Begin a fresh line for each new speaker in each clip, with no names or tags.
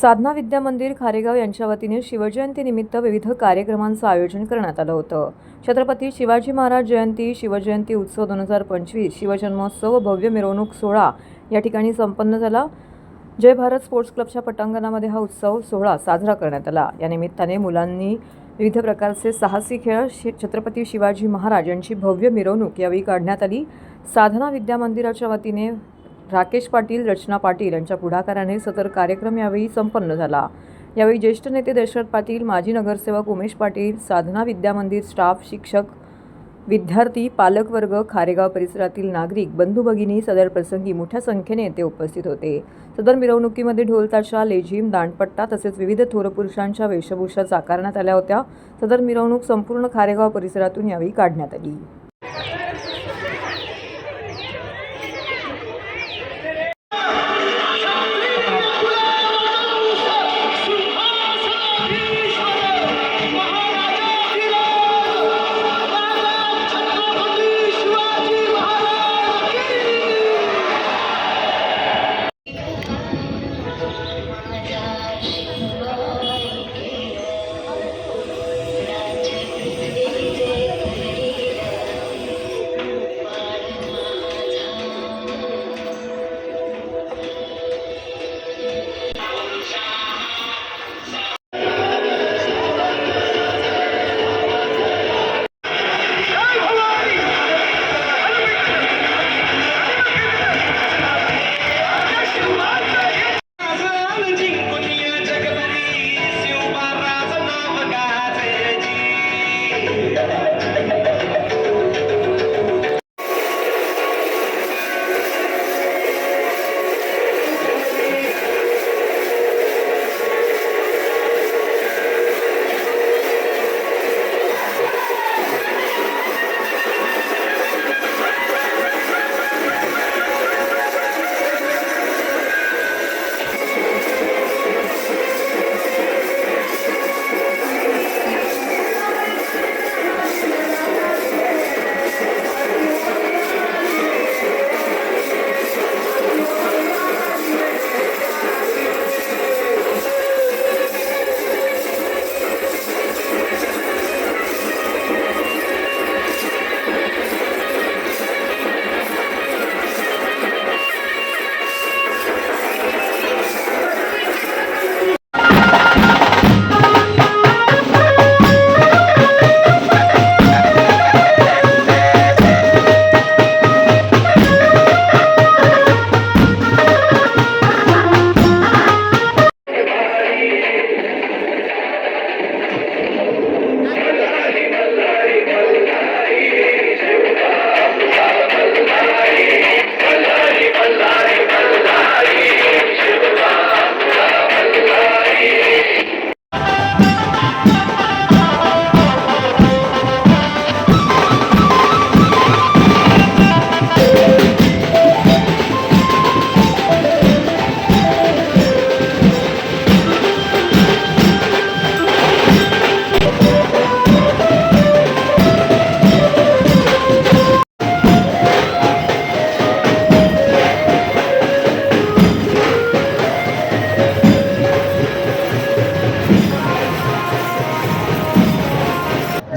साधना विद्या मंदिर खारेगाव यांच्या वतीने शिवजयंतीनिमित्त विविध कार्यक्रमांचं आयोजन करण्यात आलं होतं. छत्रपती शिवाजी महाराज जयंती शिवजयंती उत्सव दोन हजार पंचवीस शिवजन्मोत्सव भव्य मिरवणूक सोहळा या ठिकाणी संपन्न झाला. जय भारत स्पोर्ट्स क्लबच्या पटांगणामध्ये हा उत्सव सोहळा साजरा करण्यात आला. या निमित्ताने मुलांनी विविध प्रकारचे साहसी खेळ शि छत्रपती शिवाजी महाराज यांची भव्य मिरवणूक यावेळी काढण्यात आली. साधना विद्या मंदिराच्या वतीने राकेश पाटील रचना पाटील यांच्या पुढाकाराने सदर कार्यक्रम यावेळी संपन्न झाला. यावेळी ज्येष्ठ नेते दशरथ पाटील माजी नगरसेवक उमेश पाटील साधना विद्या मंदिर स्टाफ शिक्षक विद्यार्थी पालकवर्ग खारेगाव परिसरातील नागरिक बंधू भगिनी सदर प्रसंगी मोठ्या संख्येने येथे उपस्थित होते. सदर मिरवणुकीमध्ये ढोलताशा लेझिम दांडपट्टा तसेच विविध थोर पुरुषांच्या वेशभूषा साकारण्यात आल्या होत्या. सदर मिरवणूक संपूर्ण खारेगाव परिसरातून यावेळी काढण्यात आली.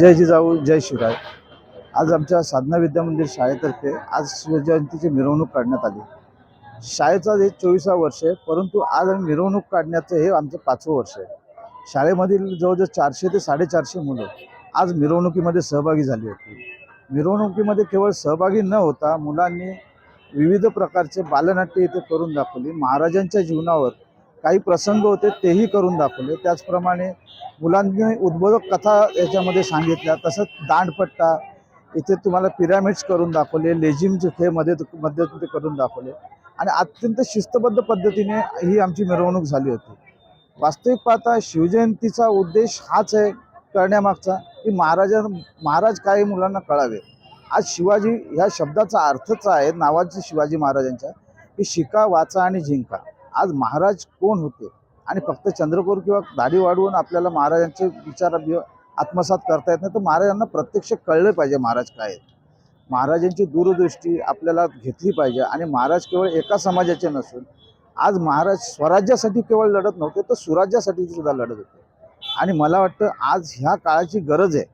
जय जिजाऊ जय शिवराय. आज आमच्या साधना विद्या मंदिर शाळेतर्फे आज शिवजयंतीची मिरवणूक काढण्यात आली. शाळेचा हे चोवीसा वर्ष आहे परंतु आज आम्ही मिरवणूक काढण्याचं हे आमचं पाचवं वर्ष आहे. शाळेमधील जवळजवळ चारशे ते साडेचारशे मुलं आज मिरवणुकीमध्ये सहभागी झाली होती. मिरवणुकीमध्ये केवळ सहभागी न होता मुलांनी विविध प्रकारचे बालनाट्य इथे करून दाखवली. महाराजांच्या जीवनावर काही प्रसंग होते तेही करून दाखवले. त्याचप्रमाणे मुलांनी उद्बोधक कथा याच्यामध्ये सांगितल्या तसंच दांडपट्टा इथे तुम्हाला पिरॅमिड्स करून दाखवले लेझिमचे खेळमध्ये मध्ये करून दाखवले. आणि अत्यंत शिस्तबद्ध पद्धतीने ही आमची मिरवणूक झाली होती. वास्तविक पाहता शिवजयंतीचा उद्देश हाच आहे करण्यामागचा की महाराजा महाराज काय मुलांना कळावे. आज शिवाजी ह्या शब्दाचा अर्थच आहे नावाचे शिवाजी महाराजांच्या की शिका वाचा आणि जिंका. आज महाराज कोण होते? आणि फक्त चंद्रकोर किंवा दाढी वाढवून आपल्याला महाराजांचे विचार आत्मसात करता येत नाही तर महाराजांना प्रत्यक्ष कळलं पाहिजे महाराज काय आहेत. महाराजांची दूरदृष्टी आपल्याला घेतली पाहिजे आणि महाराज केवळ एका समाजाचे नसून आज महाराज स्वराज्यासाठी केवळ लढत नव्हते तर सुराज्यासाठी सुद्धा लढत होते. आणि मला वाटतं आज ह्या काळाची गरज आहे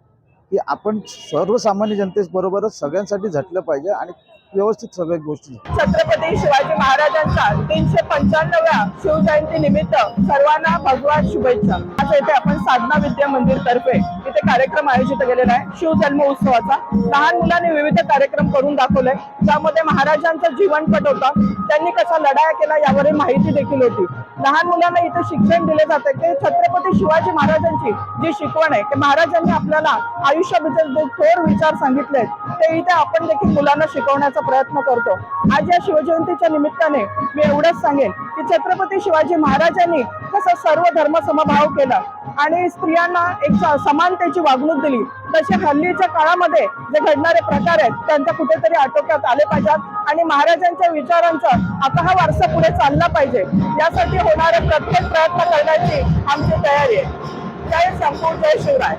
की आपण सर्वसामान्य जनतेबरोबरच सगळ्यांसाठी झटलं पाहिजे आणि व्यवस्थित सगळ्या गोष्टी
छत्रपती शिवाजी महाराजांचा तीनशे पंच्याण्णव्या शिवजयंती निमित्त सर्वांना भगवान शुभेच्छा. आज इथे आपण साधना विद्या मंदिर तर्फे इथे कार्यक्रम आयोजित केलेला आहे. शिवजन्म उत्सवाचा. लहान मुलांनी विविध कार्यक्रम करून दाखवले. त्यामध्ये महाराजांचा जीवनपट होता त्यांनी कसा लढाया केला यावरील माहिती देखील होती. लहान मुलांना इथे शिक्षण दिले जाते. की छत्रपती शिवाजी महाराजांची जी शिकवण आहे की महाराजांनी आपल्याला आयुष्याबद्दल जे थोर विचार सांगितले ते इथे आपण देखील मुलांना शिकवण्याचा प्रयत्न करतो. आज या शिवजयंतीच्या निमित्ताने मी एवढंच सांगेन की छत्रपती शिवाजी महाराजांनी कसं सर्व धर्म समभाव केला आणि स्त्रियांना एक समानतेची वागणूक दिली. तसे हल्लीच्या काळामध्ये जे घडणारे प्रकार आहेत त्यांच्या कुठेतरी आटोक्यात आले पाहिजेत आणि महाराजांच्या विचारांचा आता हा वारसा पुढे चालला पाहिजे. यासाठी होणारे प्रत्येक प्रयत्न करण्याची आमची तयारी आहे. जय संपूर्ण जय शिवराय.